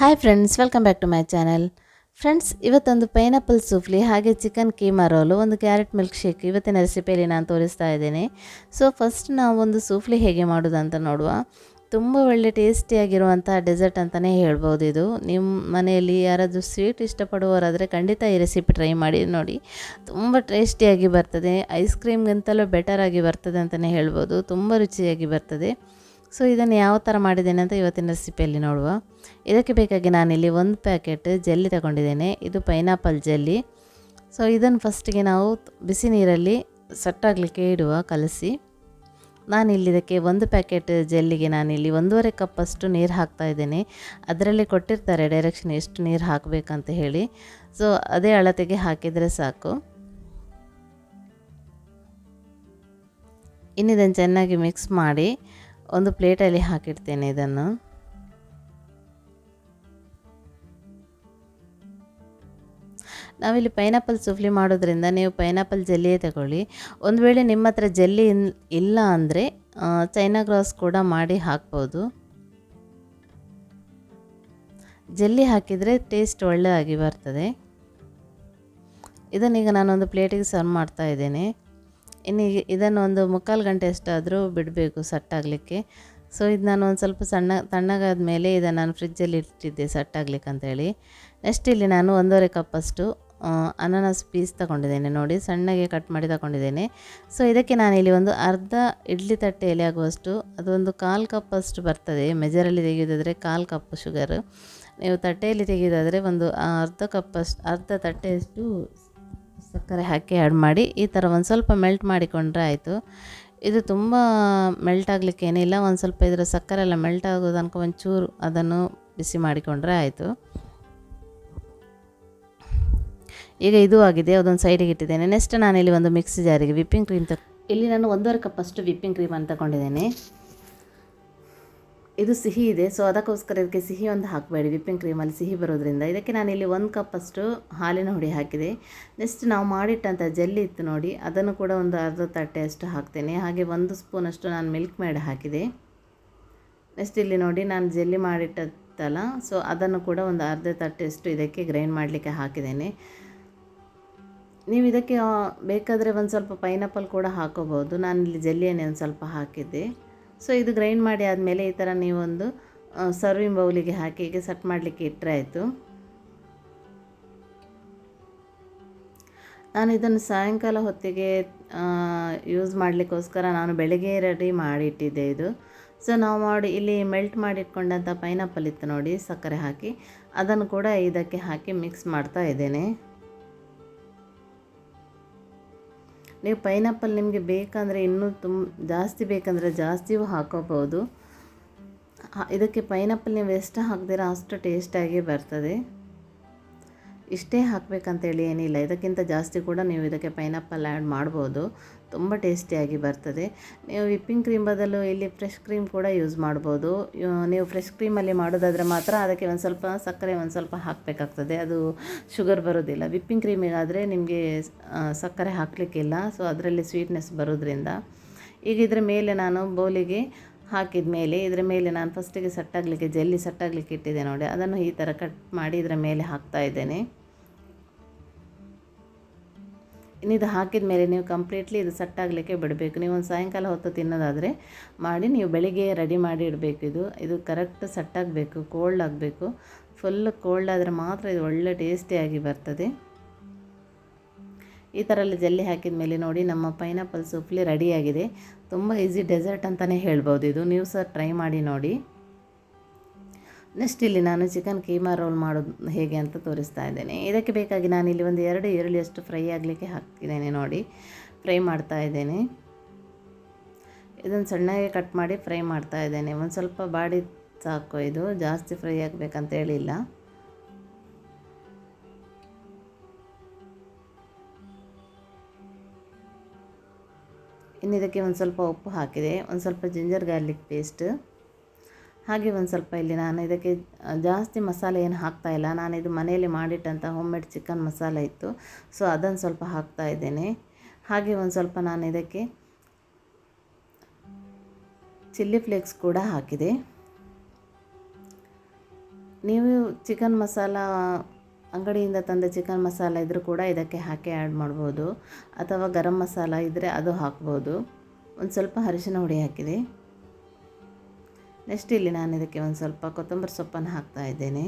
Hi friends welcome back to my channel friends ಇವತ್ತೊಂದು pineapple souffle ಹಾಗೆ chicken keema roll ಒಂದು carrot milk shake ಇವತ್ತಿನ ರೆಸಿಪಿಯಲ್ಲಿ ನಾನು ತೋರಿಸ್ತಾ ಇದ್ದೇನೆ. ಸೊ ಫಸ್ಟ್ ನಾವು ಒಂದು ಸೂಫ್ಲಿ ಹೇಗೆ ಮಾಡೋದು ಅಂತ ನೋಡುವ. ತುಂಬ ಒಳ್ಳೆ ಟೇಸ್ಟಿಯಾಗಿರುವಂಥ ಡೆಸರ್ಟ್ ಅಂತಲೇ ಹೇಳ್ಬೋದು ಇದು. ನಿಮ್ಮ ಮನೆಯಲ್ಲಿ ಯಾರಾದರೂ ಸ್ವೀಟ್ ಇಷ್ಟಪಡುವವರಾದರೆ ಖಂಡಿತ ಈ ರೆಸಿಪಿ ಟ್ರೈ ಮಾಡಿ, ನೋಡಿ. ತುಂಬ ಟೇಸ್ಟಿಯಾಗಿ ಬರ್ತದೆ. ಐಸ್ ಕ್ರೀಮ್ಗಿಂತಲೂ ಬೆಟರಾಗಿ ಬರ್ತದೆ ಅಂತಲೇ ಹೇಳ್ಬೋದು. ತುಂಬ ರುಚಿಯಾಗಿ ಬರ್ತದೆ. ಸೊ ಇದನ್ನು ಯಾವ ಥರ ಮಾಡಿದ್ದೇನೆ ಅಂತ ಇವತ್ತಿನ ರೆಸಿಪಿಯಲ್ಲಿ ನೋಡುವ. ಇದಕ್ಕೆ ಬೇಕಾಗಿ ನಾನಿಲ್ಲಿ ಒಂದು ಪ್ಯಾಕೆಟ್ ಜೆಲ್ಲಿ ತಗೊಂಡಿದ್ದೇನೆ. ಇದು ಪೈನಾಪಲ್ ಜೆಲ್ಲಿ ಸೊ ಇದನ್ನು ಫಸ್ಟಿಗೆ ನಾವು ಬಿಸಿ ನೀರಲ್ಲಿ ಸಟ್ಟಾಗಲಿಕ್ಕೆ ಇಡುವ, ಕಲಸಿ. ನಾನಿಲ್ಲಿ ಇದಕ್ಕೆ ಒಂದು ಪ್ಯಾಕೆಟ್ ಜೆಲ್ಲಿಗೆ ನಾನಿಲ್ಲಿ ಒಂದೂವರೆ ಕಪ್ಪಷ್ಟು ನೀರು ಹಾಕ್ತಾ ಇದ್ದೇನೆ. ಅದರಲ್ಲಿ ಕೊಟ್ಟಿರ್ತಾರೆ ಡೈರೆಕ್ಷನ್ ಎಷ್ಟು ನೀರು ಹಾಕಬೇಕಂತ ಹೇಳಿ. ಸೊ ಅದೇ ಅಳತೆಗೆ ಹಾಕಿದರೆ ಸಾಕು. ಇನ್ನಿದನ್ನು ಚೆನ್ನಾಗಿ ಮಿಕ್ಸ್ ಮಾಡಿ. ಒಂದು ಪ್ಲೇಟಲ್ಲಿ ಹಾಕಿಡ್ತೇನೆ ಇದನ್ನು. ನಾವಿಲ್ಲಿ ಪೈನಾಪಲ್ ಸುಫ್ಲಿ ಮಾಡೋದ್ರಿಂದ ನೀವು ಪೈನಾಪಲ್ ಜೆಲ್ಲಿಯೇ ತಗೊಳ್ಳಿ. ಒಂದು ವೇಳೆ ನಿಮ್ಮ ಹತ್ರ ಜೆಲ್ಲಿ ಇಲ್ಲ ಅಂದರೆ ಚೈನಾ ಗ್ರಾಸ್ ಕೂಡ ಮಾಡಿ ಹಾಕ್ಬೋದು. ಜೆಲ್ಲಿ ಹಾಕಿದರೆ ಟೇಸ್ಟ್ ಒಳ್ಳೆಯದಾಗಿ ಬರ್ತದೆ. ಇದನ್ನೀಗ ನಾನೊಂದು ಪ್ಲೇಟಿಗೆ ಸರ್ವ್ ಮಾಡ್ತಾ ಇದ್ದೇನೆ. ಇನ್ನು ಇದನ್ನು ಒಂದು ಮುಕ್ಕಾಲು ಗಂಟೆ ಅಷ್ಟಾದರೂ ಬಿಡಬೇಕು ಸಟ್ಟಾಗಲಿಕ್ಕೆ. ಸೊ ಇದು ನಾನು ಒಂದು ಸ್ವಲ್ಪ ಸಣ್ಣ, ತಣ್ಣಗಾದ ಮೇಲೆ ಇದನ್ನು ನಾನು ಫ್ರಿಜ್ಜಲ್ಲಿ ಇಟ್ಟಿದ್ದೆ ಸಟ್ಟಾಗ್ಲಿಕ್ಕೆ ಅಂತೇಳಿ. ನೆಕ್ಸ್ಟ್ ಇಲ್ಲಿ ನಾನು ಒಂದೂವರೆ ಕಪ್ಪಷ್ಟು ಅನಾನಸ್ ಪೀಸ್ ತಗೊಂಡಿದ್ದೇನೆ ನೋಡಿ, ಸಣ್ಣಗೆ ಕಟ್ ಮಾಡಿ ತಗೊಂಡಿದ್ದೇನೆ. ಸೊ ಇದಕ್ಕೆ ನಾನಿಲ್ಲಿ ಒಂದು ಅರ್ಧ ಇಡ್ಲಿ ತಟ್ಟೆಯಲ್ಲಿ ಆಗುವಷ್ಟು, ಅದೊಂದು ಕಾಲು ಕಪ್ಪಷ್ಟು ಬರ್ತದೆ. ಮೆಜರಲ್ಲಿ ತೆಗೆಯೋದಾದರೆ ಕಾಲು ಕಪ್ ಶುಗರ್ ನೀವು ತಟ್ಟೆಯಲ್ಲಿ ತೆಗೆಯೋದಾದರೆ ಒಂದು ಅರ್ಧ ಕಪ್ಪಷ್ಟು ಅರ್ಧ ತಟ್ಟೆಯಷ್ಟು ಸಕ್ಕರೆ ಹಾಕಿ ಆ್ಯಡ್ ಮಾಡಿ ಈ ಥರ ಒಂದು ಸ್ವಲ್ಪ ಮೆಲ್ಟ್ ಮಾಡಿಕೊಂಡ್ರೆ ಆಯಿತು. ಇದು ತುಂಬ ಮೆಲ್ಟ್ ಆಗಲಿಕ್ಕೆ ಏನಿಲ್ಲ, ಒಂದು ಸ್ವಲ್ಪ ಇದರ ಸಕ್ಕರೆ ಎಲ್ಲ ಮೆಲ್ಟ್ ಆಗೋ ತನಕ ಒಂಚೂರು ಅದನ್ನು ಬಿಸಿ ಮಾಡಿಕೊಂಡ್ರೆ ಆಯಿತು. ಈಗ ಇದು ಆಗಿದೆ, ಅದೊಂದು ಸೈಡಿಗೆ ಇಟ್ಟಿದ್ದೇನೆ. ನೆಕ್ಸ್ಟ್ ನಾನಿಲ್ಲಿ ಒಂದು ಮಿಕ್ಸಿ ಜಾರಿಗೆ ವಿಪ್ಪಿಂಗ್ ಕ್ರೀಮ್ ತ ಇಲ್ಲಿ ನಾನು ಒಂದೂವರೆ ಕಪ್ಪಷ್ಟು ವಿಪ್ಪಿಂಗ್ ಕ್ರೀಮನ್ನು ತಗೊಂಡಿದ್ದೇನೆ. ಇದು ಸಿಹಿ ಇದೆ ಸೊ ಅದಕ್ಕೋಸ್ಕರ ಇದಕ್ಕೆ ಸಿಹಿ ಒಂದು ಹಾಕಬೇಡಿ. ವಿಪ್ಪಿಂಗ್ ಕ್ರೀಮಲ್ಲಿ ಸಿಹಿ ಬರೋದ್ರಿಂದ ಇದಕ್ಕೆ ನಾನು ಇಲ್ಲಿ ಒಂದು ಕಪ್ಪಷ್ಟು ಹಾಲಿನ ಹುಡಿ ಹಾಕಿದೆ. ನೆಕ್ಸ್ಟ್ ನಾವು ಮಾಡಿಟ್ಟಂಥ ಜೆಲ್ಲಿ ಇತ್ತು ನೋಡಿ, ಅದನ್ನು ಕೂಡ ಒಂದು ಅರ್ಧ ತಟ್ಟೆಯಷ್ಟು ಹಾಕ್ತೇನೆ. ಹಾಗೆ ಒಂದು ಸ್ಪೂನಷ್ಟು ನಾನು ಮಿಲ್ಕ್ ಮೇಡ್ ಹಾಕಿದೆ. ನೆಕ್ಸ್ಟ್ ಇಲ್ಲಿ ನೋಡಿ, ನಾನು ಜೆಲ್ಲಿ ಮಾಡಿಟ್ಟತ್ತಲ್ಲ ಸೊ ಅದನ್ನು ಕೂಡ ಒಂದು ಅರ್ಧ ತಟ್ಟೆಯಷ್ಟು ಇದಕ್ಕೆ ಗ್ರೈಂಡ್ ಮಾಡಲಿಕ್ಕೆ ಹಾಕಿದ್ದೇನೆ. ನೀವು ಇದಕ್ಕೆ ಬೇಕಾದರೆ ಒಂದು ಸ್ವಲ್ಪ ಪೈನಾಪಲ್ ಕೂಡ ಹಾಕೋಬೋದು ನಾನಿಲ್ಲಿ ಜೆಲ್ಲಿಯನ್ನೇ ಒಂದು ಸ್ವಲ್ಪ ಹಾಕಿದ್ದೆ. ಸೊ ಇದು ಗ್ರೈಂಡ್ ಮಾಡಿ ಆದಮೇಲೆ ಈ ಥರ ನೀವೊಂದು ಸರ್ವಿಂಗ್ ಬೌಲಿಗೆ ಹಾಕಿ ಹೀಗೆ ಸೆಟ್ ಮಾಡಲಿಕ್ಕೆ ಇಟ್ಟರೆ ಆಯಿತು. ನಾನು ಇದನ್ನು ಸಾಯಂಕಾಲ ಹೊತ್ತಿಗೆ ಯೂಸ್ ಮಾಡಲಿಕ್ಕೋಸ್ಕರ ನಾನು ಬೆಳಗ್ಗೆ ರೆಡಿ ಮಾಡಿಟ್ಟಿದ್ದೆ ಇದು. ಸೊ ನಾವು ಮಾಡಿ, ಇಲ್ಲಿ ಮೆಲ್ಟ್ ಮಾಡಿಟ್ಕೊಂಡಂಥ ಪೈನಾಪಲ್ ಇತ್ತು ನೋಡಿ, ಸಕ್ಕರೆ ಹಾಕಿ. ಅದನ್ನು ಕೂಡ ಇದಕ್ಕೆ ಹಾಕಿ ಮಿಕ್ಸ್ ಮಾಡ್ತಾ ಇದ್ದೇನೆ. ನೀವು ಪೈನಾಪಲ್ ನಿಮಗೆ ಬೇಕಂದರೆ ಇನ್ನೂ ತುಂಬ ಜಾಸ್ತಿ ಬೇಕಂದರೆ ಜಾಸ್ತಿಯೂ ಹಾಕೋಬೋದು. ಇದಕ್ಕೆ ಪೈನಾಪಲ್ ನೀವು ಎಷ್ಟು ಹಾಕ್ದಿರ ಅಷ್ಟು ಟೇಸ್ಟಾಗಿ ಬರ್ತದೆ. ಇಷ್ಟೇ ಹಾಕಬೇಕಂತೇಳಿ ಏನಿಲ್ಲ. ಇದಕ್ಕಿಂತ ಜಾಸ್ತಿ ಕೂಡ ನೀವು ಇದಕ್ಕೆ ಪೈನಾಪಲ್ ಆ್ಯಡ್ ಮಾಡ್ಬೋದು. ತುಂಬ ಟೇಸ್ಟಿಯಾಗಿ ಬರ್ತದೆ. ನೀವು ವಿಪ್ಪಿಂಗ್ ಕ್ರೀಮ್ ಬದಲು ಇಲ್ಲಿ ಫ್ರೆಶ್ ಕ್ರೀಮ್ ಕೂಡ ಯೂಸ್ ಮಾಡ್ಬೋದು. ನೀವು ಫ್ರೆಶ್ ಕ್ರೀಮಲ್ಲಿ ಮಾಡೋದಾದರೆ ಮಾತ್ರ ಅದಕ್ಕೆ ಒಂದು ಸ್ವಲ್ಪ ಸಕ್ಕರೆ ಒಂದು ಸ್ವಲ್ಪ ಹಾಕಬೇಕಾಗ್ತದೆ. ಅದು ಶುಗರ್ ಬರೋದಿಲ್ಲ. ವಿಪ್ಪಿಂಗ್ ಕ್ರೀಮಿಗಾದರೆ ನಿಮಗೆ ಸಕ್ಕರೆ ಹಾಕಲಿಕ್ಕಿಲ್ಲ. ಸೊ, ಅದರಲ್ಲಿ ಸ್ವೀಟ್ನೆಸ್ ಬರೋದ್ರಿಂದ. ಈಗ ಇದರ ಮೇಲೆ ನಾನು ಬೌಲಿಗೆ ಹಾಕಿದ ಮೇಲೆ, ಇದರ ಮೇಲೆ ನಾನು ಫಸ್ಟಿಗೆ ಸಟ್ಟಾಗಲಿಕ್ಕೆ, ಜೆಲ್ಲಿ ಸಟ್ಟಾಗಲಿಕ್ಕೆ ಇಟ್ಟಿದ್ದೆ ನೋಡಿ. ಅದನ್ನು ಈ ಥರ ಕಟ್ ಮಾಡಿ ಇದರ ಮೇಲೆ ಹಾಕ್ತಾ ಇದ್ದೇನೆ. ಇನ್ನಿದು ಹಾಕಿದ ಮೇಲೆ ನೀವು ಕಂಪ್ಲೀಟ್ಲಿ ಇದು ಸಟ್ಟಾಗಲಿಕ್ಕೆ ಬಿಡಬೇಕು. ನೀವು ಒಂದು ಸಾಯಂಕಾಲ ಹೊತ್ತು ತಿನ್ನೋದಾದರೆ ಮಾಡಿ ನೀವು ಬೆಳಿಗ್ಗೆ ರೆಡಿ ಮಾಡಿ ಇಡಬೇಕು ಇದು. ಇದು ಕರೆಕ್ಟ್ ಸಟ್ಟಾಗಬೇಕು ಕೋಲ್ಡ್ ಆಗಬೇಕು. ಫುಲ್ ಕೋಲ್ಡ್ ಆದರೆ ಮಾತ್ರ ಇದು ಒಳ್ಳೆ ಟೇಸ್ಟಿಯಾಗಿ ಬರ್ತದೆ. ಈ ಥರ ಎಲ್ಲ ಜಲ್ಲಿ ಹಾಕಿದ ಮೇಲೆ ನೋಡಿ, ನಮ್ಮ ಪೈನಾಪಲ್ ಸೂಪ್ಲಿ ರೆಡಿಯಾಗಿದೆ ತುಂಬ ಈಸಿ ಡೆಸರ್ಟ್ ಅಂತಲೇ ಹೇಳ್ಬೋದು ಇದು. ನೀವು ಸಹ ಟ್ರೈ ಮಾಡಿ ನೋಡಿ. ನೆಕ್ಸ್ಟ್ ಇಲ್ಲಿ ನಾನು ಚಿಕನ್ ಕೀಮಾ ರೋಲ್ ಮಾಡೋದು ಹೇಗೆ ಅಂತ ತೋರಿಸ್ತಾ ಇದ್ದೇನೆ. ಇದಕ್ಕೆ ಬೇಕಾಗಿ ನಾನು ಇಲ್ಲಿ ಒಂದು ಎರಡು ಈರುಳ್ಳಿಯಷ್ಟು ಫ್ರೈ ಆಗಲಿಕ್ಕೆ ಹಾಕಿದ್ದೇನೆ ನೋಡಿ. ಫ್ರೈ ಮಾಡ್ತಾ ಇದ್ದೇನೆ. ಇದನ್ನು ಸಣ್ಣಗೆ ಕಟ್ ಮಾಡಿ ಫ್ರೈ ಮಾಡ್ತಾ ಇದ್ದೇನೆ. ಒಂದು ಸ್ವಲ್ಪ ಬಾಡಿ ಸಾಕು ಇದು. ಜಾಸ್ತಿ ಫ್ರೈ ಆಗಬೇಕಂತ ಹೇಳಿಲ್ಲ. ಇನ್ನು ಇದಕ್ಕೆ ಒಂದು ಸ್ವಲ್ಪ ಉಪ್ಪು ಹಾಕಿದೆ. ಒಂದು ಸ್ವಲ್ಪ ಜಿಂಜರ್ ಗಾರ್ಲಿಕ್ ಪೇಸ್ಟ್. ಹಾಗೆ ಒಂದು ಸ್ವಲ್ಪ ಇಲ್ಲಿ ನಾನು ಇದಕ್ಕೆ ಜಾಸ್ತಿ ಮಸಾಲೆ ಏನು ಹಾಕ್ತಾ ಇಲ್ಲ. ನಾನು ಇದು ಮನೆಯಲ್ಲಿ ಮಾಡಿಟ್ಟಂಥ ಹೋಮ್ ಮೇಡ್ ಚಿಕನ್ ಮಸಾಲೆ ಇತ್ತು. ಸೊ ಅದನ್ನು ಸ್ವಲ್ಪ ಹಾಕ್ತಾ ಇದ್ದೇನೆ. ಹಾಗೆ ಒಂದು ಸ್ವಲ್ಪ ನಾನು ಇದಕ್ಕೆ ಚಿಲ್ಲಿ ಫ್ಲೇಕ್ಸ್ ಕೂಡ ಹಾಕಿದೆ. ನೀವು ಚಿಕನ್ ಮಸಾಲ ಅಂಗಡಿಯಿಂದ ತಂದ ಚಿಕನ್ ಮಸಾಲ ಇದ್ದರೂ ಕೂಡ ಇದಕ್ಕೆ ಹಾಕಿ ಆ್ಯಡ್ ಮಾಡ್ಬೋದು. ಅಥವಾ ಗರಂ ಮಸಾಲ ಇದ್ದರೆ ಅದು ಹಾಕ್ಬೋದು. ಒಂದು ಸ್ವಲ್ಪ ಅರಿಶಿನ ಹುಡಿ ಹಾಕಿದೆ. ನೆಕ್ಸ್ಟ್ ಇಲ್ಲಿ ನಾನು ಇದಕ್ಕೆ ಒಂದು ಸ್ವಲ್ಪ ಕೊತ್ತಂಬರಿ ಸೊಪ್ಪನ್ನು ಹಾಕ್ತಾ ಇದ್ದೇನೆ.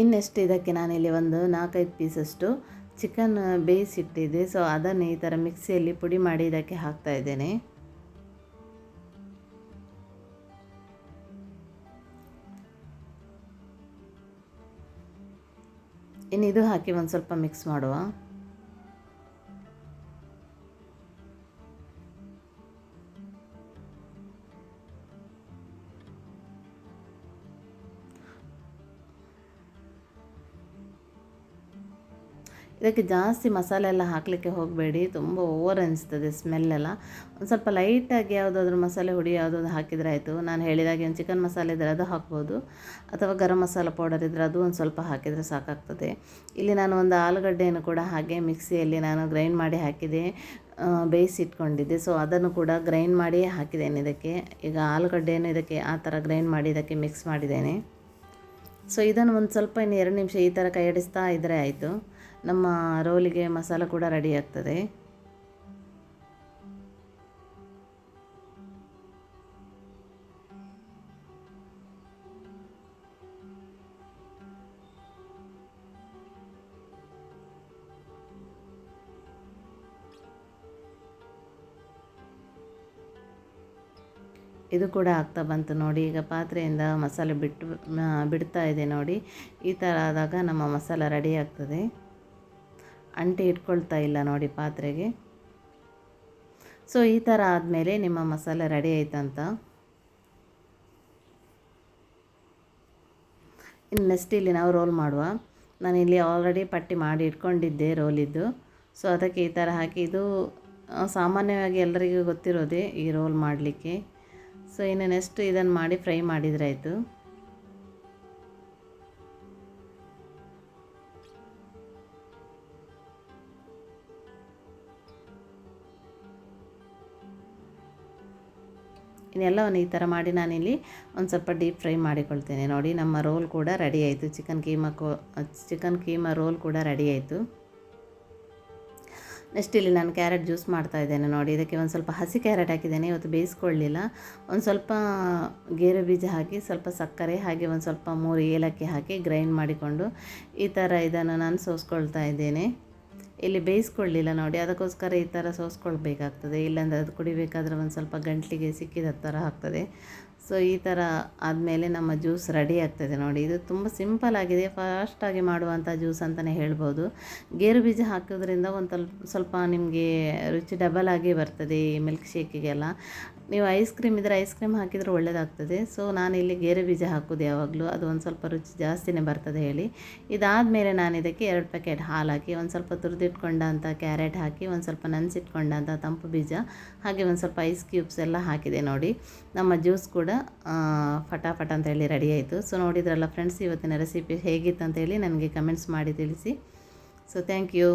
ಇನ್ನೆಷ್ಟು ಇದಕ್ಕೆ ನಾನಿಲ್ಲಿ ಒಂದು ನಾಲ್ಕೈದು ಪೀಸಷ್ಟು ಚಿಕನ್ ಬೇಯಿಸಿಟ್ಟಿದ್ದೆ. ಸೊ ಅದನ್ನು ಈ ಥರ ಮಿಕ್ಸಿಯಲ್ಲಿ ಪುಡಿ ಮಾಡಿ ಇದಕ್ಕೆ ಹಾಕ್ತಾ ಇದ್ದೇನೆ. ಇದು ಹಾಕಿ ಒಂದು ಸ್ವಲ್ಪ ಮಿಕ್ಸ್ ಮಾಡುವ. ಇದಕ್ಕೆ ಜಾಸ್ತಿ ಮಸಾಲೆ ಎಲ್ಲ ಹಾಕಲಿಕ್ಕೆ ಹೋಗಬೇಡಿ, ತುಂಬ ಓವರ್ ಅನಿಸ್ತದೆ ಸ್ಮೆಲ್ಲೆಲ್ಲ ಒಂದು ಸ್ವಲ್ಪ ಲೈಟಾಗಿ ಯಾವುದಾದ್ರೂ ಮಸಾಲೆ ಹುಡಿ ಯಾವುದಾದ್ರು ಹಾಕಿದರೆ ಆಯಿತು. ನಾನು ಹೇಳಿದಾಗೆ ಒಂದು ಚಿಕನ್ ಮಸಾಲೆ ಇದ್ದರೆ ಅದು ಹಾಕ್ಬೋದು. ಅಥವಾ ಗರಂ ಮಸಾಲ ಪೌಡರ್ ಇದ್ದರೆ ಅದು ಒಂದು ಸ್ವಲ್ಪ ಹಾಕಿದರೆ ಸಾಕಾಗ್ತದೆ. ಇಲ್ಲಿ ನಾನು ಒಂದು ಆಲೂಗಡ್ಡೆಯನ್ನು ಕೂಡ ಹಾಗೆ ಮಿಕ್ಸಿಯಲ್ಲಿ ನಾನು ಗ್ರೈಂಡ್ ಮಾಡಿ ಹಾಕಿದೆ ಬೇಯಿಸಿಟ್ಕೊಂಡಿದ್ದೆ ಸೊ ಅದನ್ನು ಕೂಡ ಗ್ರೈಂಡ್ ಮಾಡಿ ಹಾಕಿದ್ದೇನೆ ಇದಕ್ಕೆ. ಈಗ ಆಲೂಗಡ್ಡೆಯನ್ನು ಇದಕ್ಕೆ ಆ ಥರ ಗ್ರೈಂಡ್ ಮಾಡಿ ಇದಕ್ಕೆ ಮಿಕ್ಸ್ ಮಾಡಿದ್ದೇನೆ. ಸೊ ಇದನ್ನು ಒಂದು ಸ್ವಲ್ಪ ಇನ್ನು ಎರಡು ನಿಮಿಷ ಈ ಥರ ಕೈಯಡಿಸ್ತಾ ಇದ್ದರೆ ಆಯಿತು. ನಮ್ಮ ರೋಲಿಗೆ ಮಸಾಲ ಕೂಡ ರೆಡಿ ಆಗ್ತದೆ. ಇದು ಕೂಡ ಆಗ್ತಾ ಬಂತು ನೋಡಿ. ಈಗ ಪಾತ್ರೆಯಿಂದ ಮಸಾಲೆ ಬಿಟ್ಟು ಬಿಡ್ತಾ ಇದೆ ನೋಡಿ. ಈ ಥರ ಆದಾಗ ನಮ್ಮ ಮಸಾಲ ರೆಡಿ ಆಗ್ತದೆ. ಅಂಟಿ ಇಟ್ಕೊಳ್ತಾ ಇಲ್ಲ ನೋಡಿ ಪಾತ್ರೆಗೆ. ಸೊ ಈ ಥರ ಆದಮೇಲೆ ನಿಮ್ಮ ಮಸಾಲೆ ರೆಡಿ ಆಯ್ತಂತ. ಇನ್ನು ನೆಕ್ಸ್ಟ್ ಇಲ್ಲಿ ನಾವು ರೋಲ್ ಮಾಡುವ. ನಾನು ಇಲ್ಲಿ ಆಲ್ರೆಡಿ ಪಟ್ಟಿ ಮಾಡಿ ಇಟ್ಕೊಂಡಿದ್ದೆ ರೋಲಿದ್ದು ಸೊ ಅದಕ್ಕೆ ಈ ಥರ ಹಾಕಿ ಇದು ಸಾಮಾನ್ಯವಾಗಿ ಎಲ್ಲರಿಗೂ ಗೊತ್ತಿರೋದೇ ಈ ರೋಲ್ ಮಾಡಲಿಕ್ಕೆ. ಸೊ ಇನ್ನು ನೆಕ್ಸ್ಟ್ ಇದನ್ನು ಮಾಡಿ ಫ್ರೈ ಮಾಡಿದರೆ ಆಯಿತು. ಇನ್ನೆಲ್ಲವನ್ನು ಈ ಥರ ಮಾಡಿ ನಾನಿಲ್ಲಿ ಒಂದು ಸ್ವಲ್ಪ ಡೀಪ್ ಫ್ರೈ ಮಾಡಿಕೊಳ್ತೇನೆ. ನೋಡಿ, ನಮ್ಮ ರೋಲ್ ಕೂಡ ರೆಡಿ ಆಯಿತು. ಚಿಕನ್ ಕೀಮಾ ಕೋ, ಚಿಕನ್ ಕೀಮಾ ರೋಲ್ ಕೂಡ ರೆಡಿ ಆಯಿತು. ನೆಕ್ಸ್ಟ್ ಇಲ್ಲಿ ನಾನು ಕ್ಯಾರೆಟ್ ಜ್ಯೂಸ್ ಮಾಡ್ತಾ ಇದ್ದೇನೆ. ನೋಡಿ, ಇದಕ್ಕೆ ಒಂದು ಸ್ವಲ್ಪ ಹಸಿ ಕ್ಯಾರೆಟ್ ಹಾಕಿದ್ದೇನೆ. ಇವತ್ತು ಬೇಯಿಸ್ಕೊಳ್ಳಲಿಲ್ಲ ಒಂದು ಸ್ವಲ್ಪ ಗೇರು ಬೀಜ ಹಾಕಿ, ಸ್ವಲ್ಪ ಸಕ್ಕರೆ, ಹಾಗೆ ಒಂದು ಸ್ವಲ್ಪ ಮೂರು ಏಲಕ್ಕಿ ಹಾಕಿ ಗ್ರೈಂಡ್ ಮಾಡಿಕೊಂಡು ಈ ಥರ ಇದನ್ನು ನಾನು ಸೋಸ್ಕೊಳ್ತಾ ಇದ್ದೇನೆ. ಇಲ್ಲಿ ಬೇಯಿಸ್ಕೊಳ್ಳಿಲ್ಲ ನೋಡಿ, ಅದಕ್ಕೋಸ್ಕರ ಈ ಥರ ಸೋಸ್ಕೊಳ್ಬೇಕಾಗ್ತದೆ. ಇಲ್ಲಾಂದರೆ ಅದು ಕುಡಿಬೇಕಾದ್ರೆ ಒಂದು ಸ್ವಲ್ಪ ಗಂಟಲಿಗೆ ಸಿಕ್ಕಿದ ಥರ ಆಗ್ತದೆ. ಸೊ ಈ ಥರ ಆದಮೇಲೆ ನಮ್ಮ ಜ್ಯೂಸ್ ರೆಡಿ ಆಗ್ತದೆ ನೋಡಿ. ಇದು ತುಂಬ ಸಿಂಪಲ್ ಆಗಿದೆ. ಫಾಸ್ಟಾಗಿ ಮಾಡುವಂಥ ಜ್ಯೂಸ್ ಅಂತಲೇ ಹೇಳ್ಬೋದು. ಗೇರು ಬೀಜ ಹಾಕೋದ್ರಿಂದ ಒಂದು ಸ್ವಲ್ಪ ನಿಮಗೆ ರುಚಿ ಡಬಲ್ ಆಗಿ ಬರ್ತದೆ ಈ ಮಿಲ್ಕ್ ಶೇಕಿಗೆಲ್ಲ ನೀವು ಐಸ್ ಕ್ರೀಮ್ ಇದ್ದರೆ ಐಸ್ ಕ್ರೀಮ್ ಹಾಕಿದರೆ ಒಳ್ಳೆಯದಾಗ್ತದೆ ಸೊ ಇಲ್ಲಿ ಗೇರು ಬೀಜ ಹಾಕೋದು ಯಾವಾಗಲೂ. ಅದು ಒಂದು ಸ್ವಲ್ಪ ರುಚಿ ಜಾಸ್ತಿನೇ ಬರ್ತದೆ ಹೇಳಿ. ಇದಾದಮೇಲೆ ನಾನು ಇದಕ್ಕೆ ಎರಡು ಪ್ಯಾಕೆಟ್ ಹಾಲು ಹಾಕಿ ಒಂದು ಸ್ವಲ್ಪ ತುರಿದಿಟ್ಕೊಂಡಂಥ ಕ್ಯಾರೆಟ್ ಹಾಕಿ, ಒಂದು ಸ್ವಲ್ಪ ನೆನೆಸಿಟ್ಕೊಂಡಂಥ ತಂಪು ಬೀಜ, ಹಾಗೆ ಒಂದು ಸ್ವಲ್ಪ ಐಸ್ ಕ್ಯೂಬ್ಸ್ ಎಲ್ಲ ಹಾಕಿದೆ ನೋಡಿ. ನಮ್ಮ ಜ್ಯೂಸ್ ಕೂಡ ಫಟಾಫಟ ಅಂತ ಹೇಳಿ ರೆಡಿ ಆಯಿತು. ಸೊ ನೋಡಿದ್ರಲ್ಲ ಫ್ರೆಂಡ್ಸ್ ಇವತ್ತಿನ ರೆಸಿಪಿ ಹೇಗಿತ್ತು ಅಂತೇಳಿ ನನಗೆ ಕಮೆಂಟ್ಸ್ ಮಾಡಿ ತಿಳಿಸಿ. So thank you